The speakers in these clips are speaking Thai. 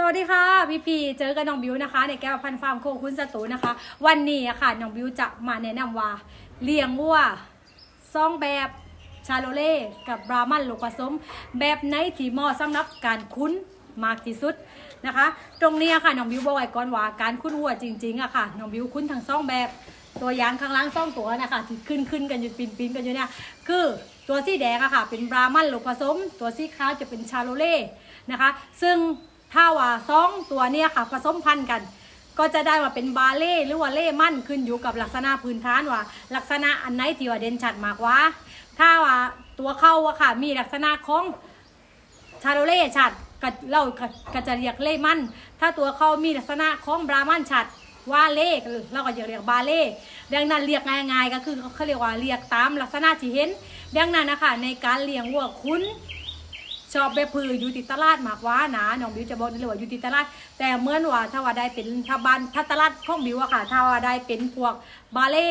สวัสดีค่ะพี่พีเจอกับน้องบิวนะคะ ในแก้วพันฟาร์มโคคุณสตูนะคะ วันนี้อะค่ะน้องบิวจะมาแนะนำว่าเลี้ยงวัวซองแบบชาโลเล่กับบรามันลูกผสม แบบไหนที่เหมาะสำหรับการคุ้นมากที่สุดนะคะ ตรงนี้อะค่ะน้องบิวบอกไว้ก่อนว่าการคุ้นวัวจริงๆอะค่ะน้องบิวคุ้นทั้งซองแบบตัวอยางข้างล่างซ่องตัวนะคะที่ขึ้นขึ้นกันอยู่ปีนปีนกันอยู่เนี่ยคือตัวสีแดงอะค่ะ เป็นบรามันลูกผสม ตัวสีขาวจะเป็นชาโลเล่นะคะ ซึ่ง ถ้าว่าซองตัวเนี้ยค่ะผสมพันธุ์กัน ก็จะได้ว่าเป็นบาเล่หรือว่าเล่มั่นขึ้นอยู่กับลักษณะพื้นฐานว่า ลักษณะอันไหนที่ว่าเด่นชัดมากกว่า ถ้าว่าตัวเข้าอะค่ะมีลักษณะของชาโลเล่ชัดก็เราก็จะเรียกเล่มั่น ถ้าตัวเขามีลักษณะของบรามันชัดว่าเล่เราก็จะเรียกบาเล่ดังนั้นเรียกง่ายๆก็คือเขาเรียกว่าเรียกตามลักษณะที่เห็น ดังนั้นนะคะในการเลี้ยงวัวคุ้น ชอบแบบพืออยู่ติดตลาดมากกว่านะน้องบิวจะบอกได้เลยว่าอยู่ติดตลาด แต่เหมื่อนว่าถ้าว่าได้เป็นถ้าบ้านถ้าตลาดของบิวอะค่ะ ถ้าว่าได้เป็นพวกบาเล่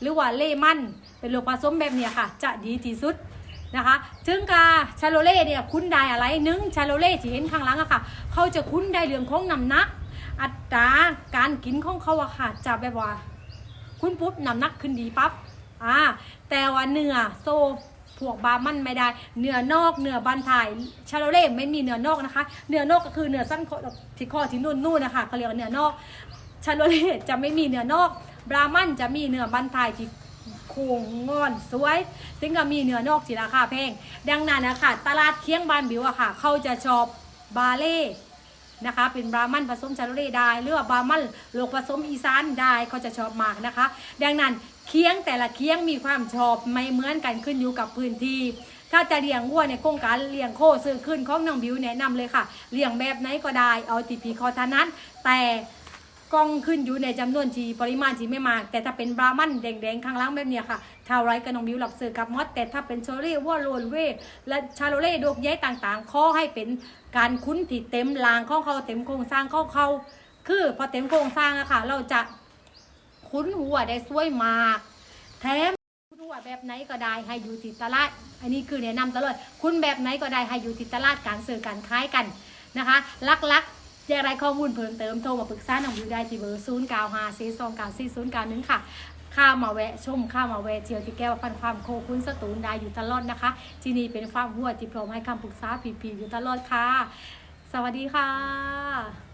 หรือว่าเล่มันเป็นลูกผสมแบบเนี้ยค่ะ จะดีที่สุดนะคะถึงกาชาโลเล่เนี่ยคุ้นได้อะไรหนึ่งชาโลเล่ที่เห็นข้างหลังอะค่ะ เขาจะคุ้นได้เรื่องของน้ำหนัก อัตราการกินของเขาอะค่ะจะแบบว่า คุ้นปุ๊บน้ำหนักขึ้นดีปั๊บอ่าแต่ว่าเนื้อโซ พวกบามันไม่ได้เนื้อนอกเนื้อบันทายชาโลเล่ไม่มีเนื้อนอกนะคะ เนื้อนอกก็คือเนื้อสั้นที่ข้อที่นู่นนู่นนะคะเขาเรียกว่าเนื้อนอกชาโลเล่จะไม่มีเนื้อนอกบรามันจะมีเนื้อบันทายที่โค้งงอนสวยถึงก็มีเนื้อนอกที่ราคาแพงดังนั้นนะคะตลาดเคียงบานบิวอะค่ะ เขาจะชอบบาเล่ นะคะ เป็นบรามันผสมชาโลเล่ได้หรือว่าบรามันโลกผสมอีสานได้เขาจะชอบมากนะคะ ดังนั้นเคียงแต่ละเคียงมีความชอบไม่เหมือนกันขึ้นอยู่กับพื้นที่ถ้าจะเลี้ยงวัวในโครงการเลี้ยงโคซื้อขึ้นของน้องบิวแนะนำเลยค่ะเลี้ยงแบบไหนก็ได้เอาติพีคอทานั้น แต่ กล้องขึ้นอยู่ในจำนวนที่ปริมาณที่ไม่มาก แต่ถ้าเป็นบรามันแดงๆข้างล่างแบบเนี้ยค่ะเท่าไรก็น้องบิวหลับซื้อกับมดแต่ถ้าเป็นโชเล่วัวโรลเวและชาโลเล่ดกย้ต่างๆขอให้เป็นการคุ้นที่เต็มรางของเขาเต็มโครงสร้างของเขาคือพอเต็มโครงสร้างอะค่ะ เราจะคุ้นหัวได้สวยมาก แถมคุณว่าแบบไหนก็ได้ให้อยู่ติดตลาด อันนี้คือแนะนำตลอด คุณแบบไหนก็ได้ให้อยู่ติดตลาดการซื้อการขายกันนะคะลักๆ อยากได้ข้อมูลเพิ่มเติมโทรมาปรึกษาน้องบิวได้ที่เบอร์0 9 5 4 2 9 4 0 9 1ค่ะข้ามาแวะชมข้ามาแวะเที่ยวที่แก้วพันความโคคุณสตูนได้อยู่ตลอดนะคะ ที่นี่เป็นฟาร์มหัวที่พร้อมให้คำปรึกษาผีๆอยู่ตลอดค่ะ สวัสดีค่ะ